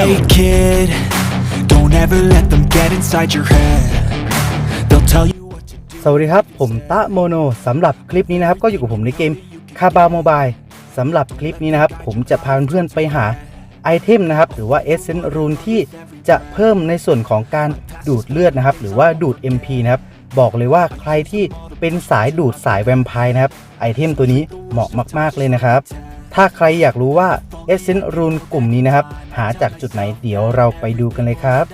Hey kid, don't ever let them get inside your head. They'll tell you what to do. สวัสดีครับ ผมตะโมโนสำหรับคลิปนี้นะครับ ก็อยู่กับผมในเกมคาบาโมบายสำหรับคลิปนี้นะครับ ผมจะพาเพื่อนไปหาไอเทมนะครับ หรือว่าเอเซนรูนที่จะเพิ่มในส่วนของการดูดเลือดนะครับ หรือว่าดูด MP นะครับ บอกเลยว่าใครที่เป็นสายดูดสายแวมไพร์นะครับ ไอเทมตัวนี้เหมาะมาก ๆ เลยนะครับ ถ้าใครอยากรู้ว่าเอเซนรูนกลุ่มนี้นะครับ หาจากจุดไหนเดี๋ยวเราไปดูกันเลยครับ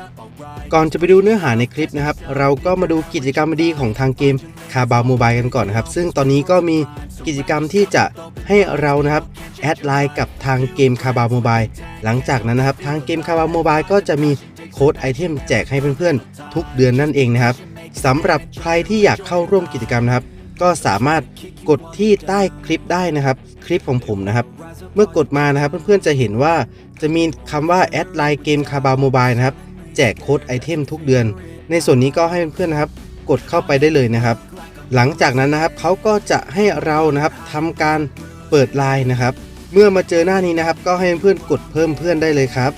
ก่อนจะไปดูเนื้อหาในคลิปนะครับ เราก็มาดูกิจกรรมดีของทางเกมคาบาโมบายกันก่อนนะครับ ซึ่งตอนนี้ก็มีกิจกรรมที่จะให้เรานะครับแอดไลน์กับทางเกมคาบาโมบายหลังจากนั้นนะครับ ทางเกมคาบาโมบายก็จะมีโค้ดไอเทมแจกให้เพื่อนๆ ทุกเดือนนั่นเองนะครับสำหรับใครที่อยากเข้าร่วมกิจกรรมนะครับ ก็สามารถกดที่ใต้คลิปได้นะครับ คลิปของผมนะครับ เมื่อกดมานะครับเพื่อนๆจะเห็นว่าจะมีคำว่าแอดไลน์เกมคาบาโมบายนะครับ แจกโค้ดไอเทมทุกเดือน ในส่วนนี้ก็ให้เพื่อนๆนะครับ กดเข้าไปได้เลยนะครับ หลังจากนั้นนะครับเขาก็จะให้เรานะครับทำการเปิดไลน์นะครับ เมื่อมาเจอหน้านี้นะครับ ก็ให้เพื่อนๆกดเพิ่มเพื่อนได้เลยครับ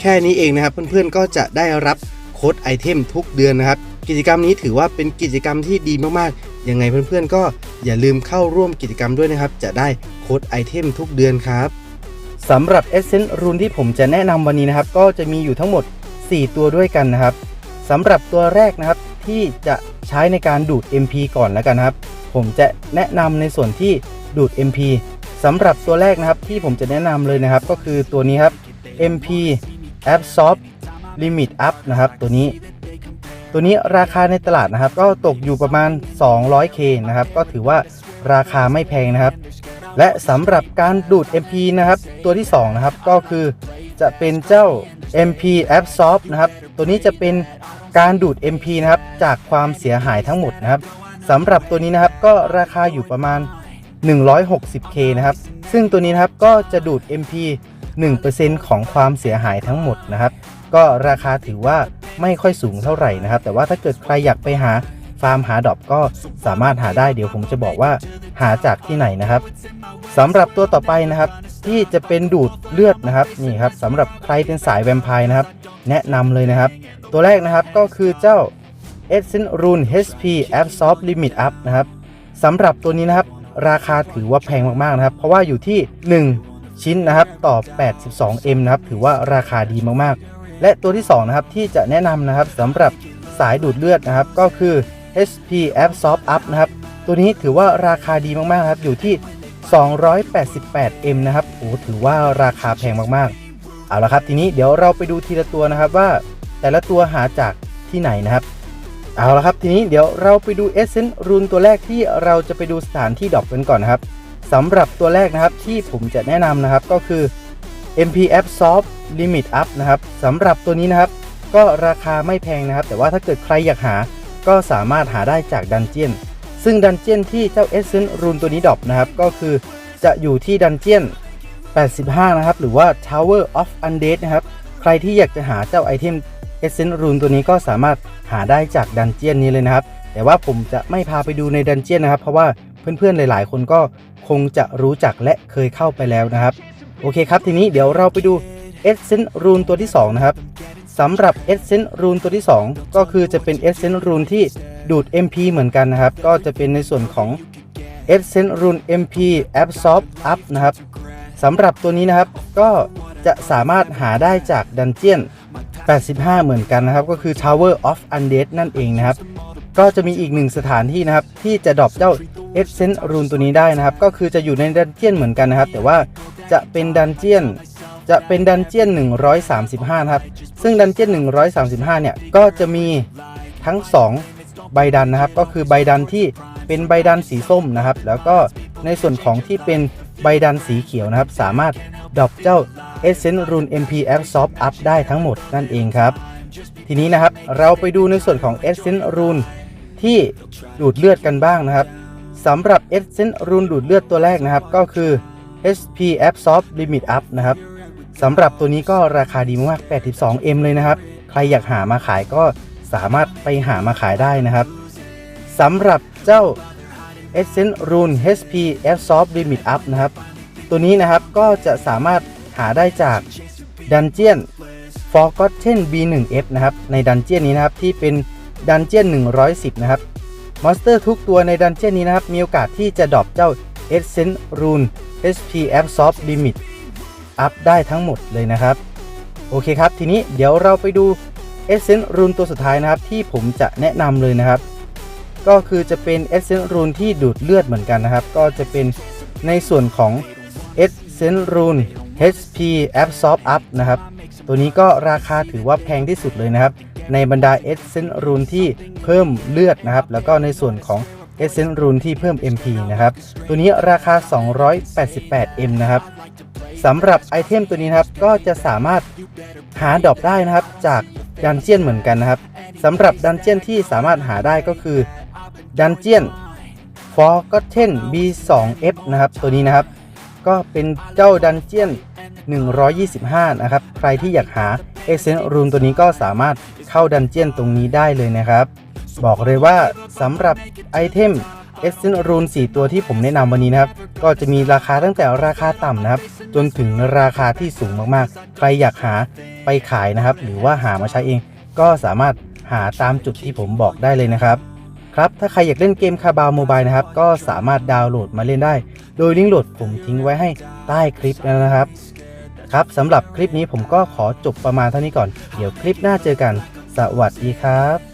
แค่นี้เองนะครับเพื่อนๆก็จะได้รับโค้ดไอเทมทุกเดือนนะครับ กิจกรรมนี้ถือว่าเป็นกิจกรรมที่ดีมากๆ ยังไงเพื่อนๆ ก็อย่าลืมเข้าร่วมกิจกรรมด้วยนะครับ จะได้โค้ดไอเทมทุกเดือนครับสำหรับ Essence Rune ที่ผมจะแนะนำวันนี้นะครับ ก็จะมีอยู่ทั้งหมด 4 ตัวด้วยกันนะครับสำหรับตัวแรกนะครับที่จะใช้ในการดูด MP ก่อนแล้วกันครับ ผมจะแนะนำในส่วนที่ดูด MP สำหรับตัวแรกนะครับที่ผมจะแนะนำเลยนะครับ ก็คือตัวนี้ครับ MP Absorb Limit Up นะครับ ตัวนี้ ตัวนี้ราคาในตลาดนะครับ ก็ตกอยู่ประมาณ 200k นะครับ ก็ถือว่าราคาไม่แพงนะครับ และสำหรับการดูด MP นะครับ ตัวที่ 2 นะครับ ก็คือจะเป็นเจ้า MP Absorb นะครับ ตัวนี้จะเป็นการดูด MP นะครับ จากความเสียหายทั้งหมดนะครับสำหรับตัวนี้นะครับก็ราคาอยู่ประมาณ 160k นะครับ ซึ่งตัวนี้นะครับก็จะดูด MP 1%ของความเสียหายทั้งหมดนะครับ ก็ราคาถือว่า ไม่ค่อยสูงเท่าไหร่นะครับ แต่ว่าถ้าเกิดใครอยากไปหาฟาร์มหาดอปก็สามารถหาได้เดี๋ยวผมจะบอกว่าหาจากที่ไหนนะครับสำหรับตัวต่อไปนะครับ ที่จะเป็นดูดเลือดนะครับนี่ครับสำหรับใครเป็นสายแวมไพร์นะครับ แนะนำเลยนะครับ ตัวแรกนะครับก็คือเจ้า Essence Rune HP Absorb Limit Up นะครับสำหรับตัวนี้นะครับ ราคาถือว่าแพงมากๆนะครับ เพราะว่าอยู่ที่ 1 ชิ้นนะครับต่อ 82M นะครับถือว่าราคาดีมากๆ และตัวที่2นะครับที่จะแนะนำนะครับสำหรับสายดูดเลือดนะครับก็คือ HP Absorb Up นะครับตัวนี้ถือว่าราคาดีมากๆครับอยู่ที่ 288M นะครับโอ้ถือว่าราคาแพงมากๆ เอาละครับทีนี้เดี๋ยวเราไปดูทีละตัวนะครับว่าแต่ละตัวหาจากที่ไหนนะครับ เอาละครับทีนี้เดี๋ยวเราไปดู Essence Rune ตัวแรกที่เราจะไปดูสถานที่ดอปกันก่อนนะครับสำหรับตัวแรกนะครับที่ผมจะแนะนำนะครับก็คือ MP Absorb Limit Up นะครับสำหรับตัวนี้นะครับก็ราคาไม่แพงนะครับ แต่ว่าถ้าเกิดใครอยากหาก็สามารถหาได้จากดันเจียน ซึ่งดันเจียนที่เจ้า Essence Rune ตัวนี้ดรอปนะครับ ก็คือจะอยู่ที่ดันเจียน 85 นะครับ หรือว่า Tower of Undead นะครับ ใครที่อยากจะหาเจ้าไอเทม Essence Rune ตัวนี้ก็สามารถหาได้จากดันเจียนนี้เลยนะครับ แต่ว่าผมจะไม่พาไปดูในดันเจียนนะครับ เพราะว่าเพื่อนๆหลาย ๆ คนก็คงจะรู้จักและเคยเข้าไปแล้วนะครับ โอเคครับ ทีนี้เดี๋ยวเราไปดู Essence Rune ตัวที่ 2 นะครับสำหรับ Essence Rune ตัวที่ 2 ก็คือจะเป็น Essence Rune ที่ดูด MP เหมือนกันนะครับ ก็จะเป็นในส่วนของ Essence Rune MP Absorb Up นะครับสำหรับตัวนี้นะครับก็จะสามารถหาได้จากดันเจียน 85 เหมือนกันนะครับ ก็คือ Tower of Undead นั่นเองนะครับ ก็จะมีอีกหนึ่งสถานที่นะครับ ที่จะดรอปเจ้า Essence Rune ตัวนี้ได้นะครับ ก็คือจะอยู่ในดันเจียนเหมือนกันนะครับ แต่ว่า จะเป็นดันเจียนจะเป็นดันเจียน 135 ครับ ซึ่งดันเจียน 135 เนี่ย ก็จะมีทั้ง 2 ใบดันนะครับ ก็คือใบดันที่เป็นใบดันสีส้มนะครับ แล้วก็ในส่วนของที่เป็นใบดันสีเขียวนะครับ สามารถดรอปเจ้า Essence Rune MP Absorb Up ได้ทั้งหมดนั่นเองครับ ทีนี้นะครับเราไปดูในส่วนของ Essence Rune ที่ดูดเลือดกันบ้างนะครับสำหรับ Essence Rune ดูดเลือดตัวแรกนะครับ ก็คือ HP Absorb Limit Up นะครับสำหรับตัวนี้ก็ราคาดีมาก 82M เลยนะครับ ใครอยากหามาขายก็สามารถไปหามาขายได้นะครับสำหรับเจ้า Essence Rune HP Absorb Limit Up นะครับ ตัวนี้นะครับก็จะสามารถหาได้จากดันเจียน Forgotten B1F นะครับ ในดันเจียนนี้นะครับที่เป็นดันเจียน 110 นะครับ มอนสเตอร์ทุกตัวในดันเจียนนี้นะครับ มีโอกาสที่จะดรอปเจ้า Essence Rune HP Absorb Limit อัพได้ทั้งหมดเลยนะครับ โอเคครับ ทีนี้เดี๋ยวเราไปดู Essence Rune ตัวสุดท้ายนะครับ ที่ผมจะแนะนำเลยนะครับ ก็คือจะเป็น Essence Rune ที่ดูดเลือดเหมือนกันนะครับ ก็จะเป็นในส่วนของ Essence Rune HP Absorb Up นะครับ ตัวนี้ก็ราคาถือว่าแพงที่สุดเลยนะครับ ในบรรดา Essence Rune ที่เพิ่มเลือดนะครับ แล้วก็ในส่วนของ Essence Rune ที่เพิ่ม MP นะครับ ตัวนี้ราคา 288M นะครับสำหรับไอเทมตัวนี้นะครับก็จะสามารถหาดรอปได้นะครับจากดันเจียนเหมือนกันนะครับสำหรับดันเจียนที่สามารถหาได้ก็คือดันเจียน Forgotten B2F นะครับตัวนี้นะครับ ก็เป็นเจ้าดันเจียน 125 นะครับ ใครที่อยากหา e s s e n c e Rune ตัวนี้ก็สามารถเข้าดันเจียนตรงนี้ได้เลยนะครับ บอกเลยว่าสำหรับไอเทม e s s e n c e Rune 4ตัวที่ผมแนะนำวันนี้นะครับ ก็จะมีราคาตั้งแต่ราคาต่ำนะครับ จนถึงราคาที่สูงมากๆ ใครอยากหาไปขายนะครับ หรือว่าหามาใช้เอง ก็สามารถหาตามจุดที่ผมบอกได้เลยนะครับ ครับถ้าใครอยากเล่นเกมคาบาวโมบายนะครับ ก็สามารถดาวน์โหลดมาเล่นได้ โดยลิงก์โหลดผมทิ้งไว้ให้ใต้คลิปนะครับ ครับสำหรับคลิปนี้ผมก็ขอจบประมาณเท่านี้ก่อน เดี๋ยวคลิปหน้าเจอกัน สวัสดีครับ